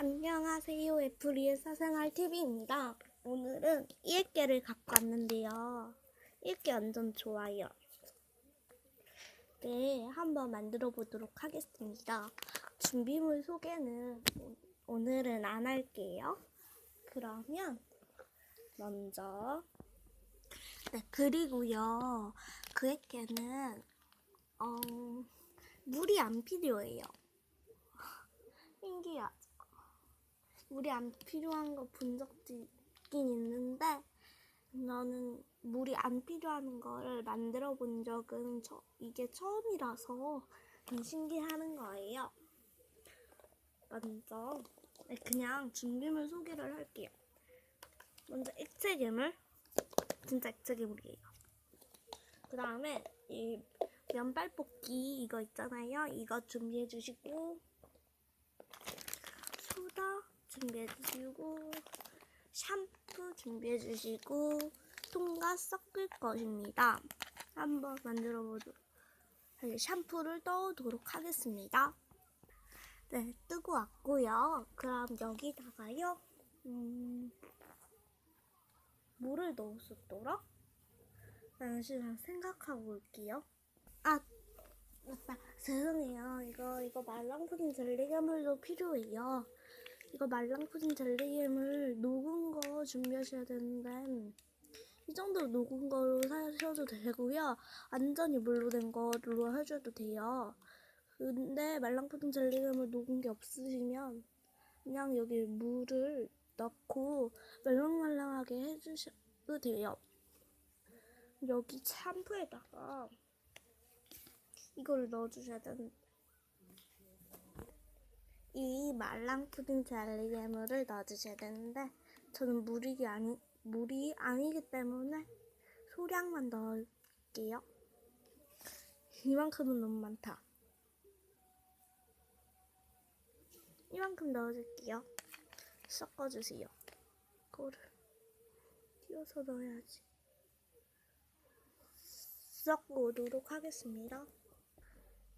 안녕하세요. 애플리의 사생활 TV입니다. 오늘은 일개를 갖고 왔는데요. 일개 완전 좋아요. 네, 한번 만들어 보도록 하겠습니다. 준비물 소개는 오- 오늘은 안 할게요. 그러면 먼저 네, 그리고요. 그 액개는 어, 물이 안 필요해요. 신기하죠? 물이 안 필요한 거 본 적도 있긴 있는데 나는 물이 안 필요한 거를 만들어 본 적은 저, 이게 처음이라서 좀 신기하는 거예요. 먼저 네, 그냥 준비물 소개를 할게요. 먼저 액체 괴물, 진짜 액체 괴물이에요. 그 다음에 이 면발 뽑기 이거 있잖아요. 이거 준비해 주시고 소다 준비해 주시고 샴푸 준비해 주시고 통과 섞을 것입니다. 한번 만들어 보도록 샴푸를 떠오도록 하겠습니다. 네, 뜨고 왔고요. 그럼 여기다가요. 음, 뭐를 넣었었더라? 잠시만 생각하고 올게요. 아, 맞다. 죄송해요. 이거 이거 말랑푸딩 젤리괴물도 필요해요. 이거 말랑푸딩 젤리괴물 녹은 거 준비하셔야 되는데 이 정도로 녹은 거로 사셔도 되고요. 완전히 물로 된 거로 해줘도 돼요. 근데 말랑푸딩 젤리괴물 녹은 게 없으시면 그냥 여기 물을 넣고 말랑말랑하게 해주셔도 돼요. 여기 샴푸에다가 이거를 넣어주셔야 되는 이 말랑 푸딩 젤리 괴물을 넣어주셔야 되는데 저는 물이 아니 물이 아니기 때문에 소량만 넣을게요. 이만큼은 너무 많다. 이만큼 넣어줄게요. 섞어주세요. 이거를 띄워서 넣어야지. 섞어오도록 하겠습니다.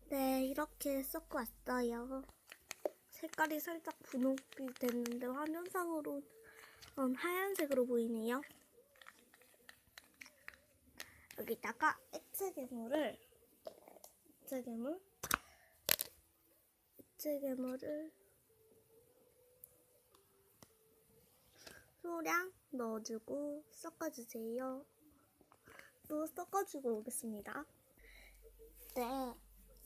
네, 이렇게 섞고 왔어요. 색깔이 살짝 분홍빛 됐는데 화면상으로 는 하얀색으로 보이네요. 여기다가 액체 괴물을 액체 괴물 액체 괴물을 소량 넣어주고 섞어주세요. 또 섞어주고 오겠습니다. 네,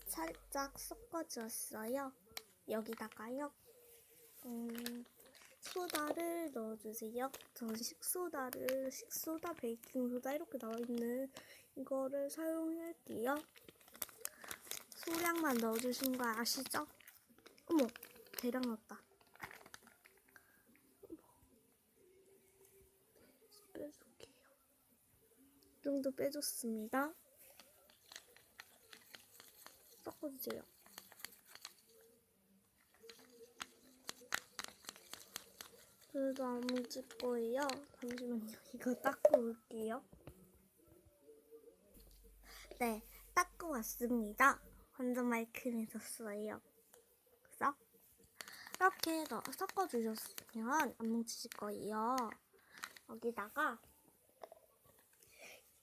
살짝 섞어주었어요. 여기다가요. 음, 소다를 넣어주세요. 전 식소다를 식소다, 베이킹소다 이렇게 나와 있는 이거를 사용할게요. 소량만 넣어주신 거 아시죠? 어머, 대량 넣었다. 빼줄게요. 이 정도 빼줬습니다. 섞어주세요. 그래도 안 묻을 거예요. 잠시만요. 이거 닦고 올게요. 네, 닦고 왔습니다. 완전 말끔해졌어요. 그래서 이렇게 넣어 섞어주셨으면 안 뭉치실 거예요. 여기다가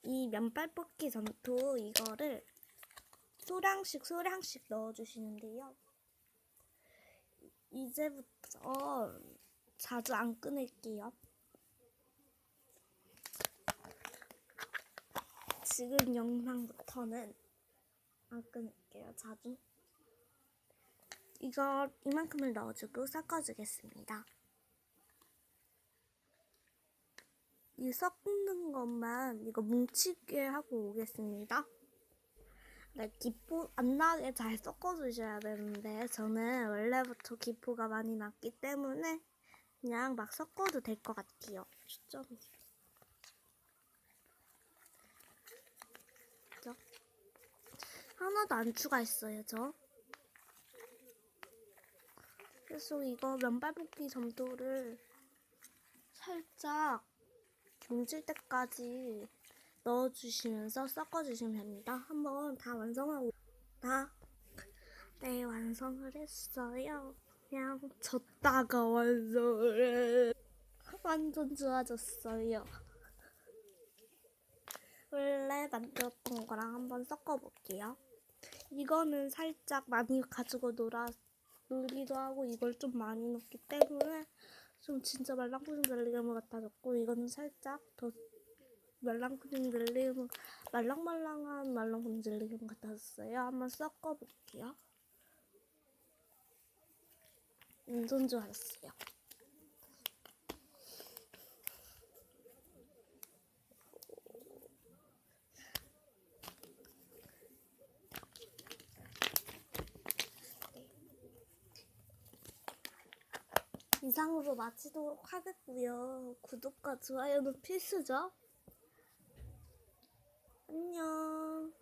이 면발 뽑기 점토 이거를 소량씩 소량씩 넣어주시는데요. 이제부터 자주 안 끊을게요. 지금 영상부터는 안 끊을게요. 자주. 이거 이만큼을 넣어주고 섞어주겠습니다. 이 섞는 것만 이거 뭉치게 하고 오겠습니다. 네, 기포 안 나게 잘 섞어주셔야 되는데 저는 원래부터 기포가 많이 났기 때문에 그냥 막 섞어도 될 것 같아요. 진짜. 그죠? 하나도 안 추가했어요, 저. 그래서 이거 면발볶이 점도를 살짝 뭉칠 때까지 넣어주시면서 섞어주시면 됩니다. 한번 다 완성하고 다 네, 완성을 했어요. 그냥 졌다가 완전 완전 좋아졌어요. 원래 만들었던 거랑 한번 섞어볼게요. 이거는 살짝 많이 가지고 놀아 놀기도 하고 이걸 좀 많이 넣기 때문에 좀 진짜 말랑푸딩 젤리괴물 같아졌고 이거는 살짝 더 말랑푸딩 젤리괴물 말랑말랑한 말랑푸딩 젤리괴물 같아졌어요. 한번 섞어볼게요. 완전 좋아졌어요. 이상으로 마치도록 하겠고요. 구독과 좋아요는 필수죠. 안녕.